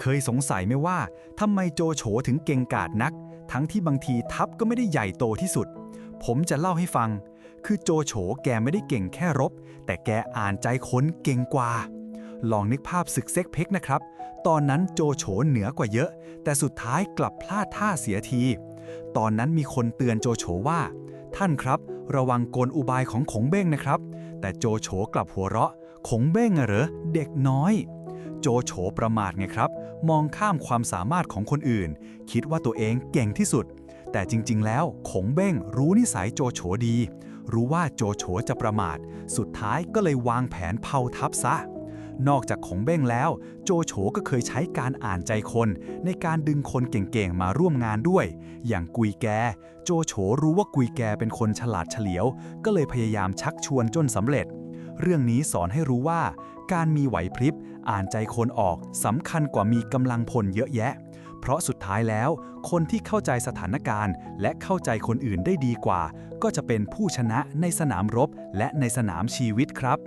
เคยสงสัยไหมว่าทำไมโจโฉถึงเก่งกาจนัก ทั้งที่บางทีทัพก็ไม่ได้ใหญ่โตที่สุด ผมจะเล่าให้ฟัง คือโจโฉแกไม่ได้เก่งแค่รบ แต่แกอ่านใจคนเก่งกว่า ลองนึกภาพศึกเซ็กเพ็กนะครับ ตอนนั้นโจโฉเหนือกว่าเยอะ แต่สุดท้ายกลับพลาดท่าเสียที ตอนนั้นมีคนเตือนโจโฉว่า ท่านครับ ระวังกลอุบายของขงเบ้งนะครับ แต่โจโฉกลับหัวเราะ ขงเบ้งอะเหรอเด็กน้อย โจโฉประมาทไงครับ มองข้ามความสามารถของคนอื่น คิดว่าตัวเองเก่งที่สุด แต่จริง ๆ แล้วขงเบ้งรู้นิสัยโจโฉดี รู้ว่าโจโฉจะประมาท สุดท้ายก็เลยวางแผนเผาทับซะนอกจากขงเบ้งแล้ว โจโฉก็เคยใช้การอ่านใจคน ในการดึงคนเก่งๆมาร่วมงานด้วย อย่างกุยแก โจโฉรู้ว่ากุยแกเป็นคนฉลาดเฉลียว ก็เลยพยายามชักชวนจนสำเร็จ เรื่องนี้สอนให้รู้ว่า การมีไหวพริบ อ่านใจคนออกสำคัญกว่ามีกำลังพลเยอะแยะ เพราะสุดท้ายแล้ว คนที่เข้าใจสถานการณ์ และเข้าใจคนอื่นได้ดีกว่า ก็จะเป็นผู้ชนะในสนามรบและในสนามชีวิตครับ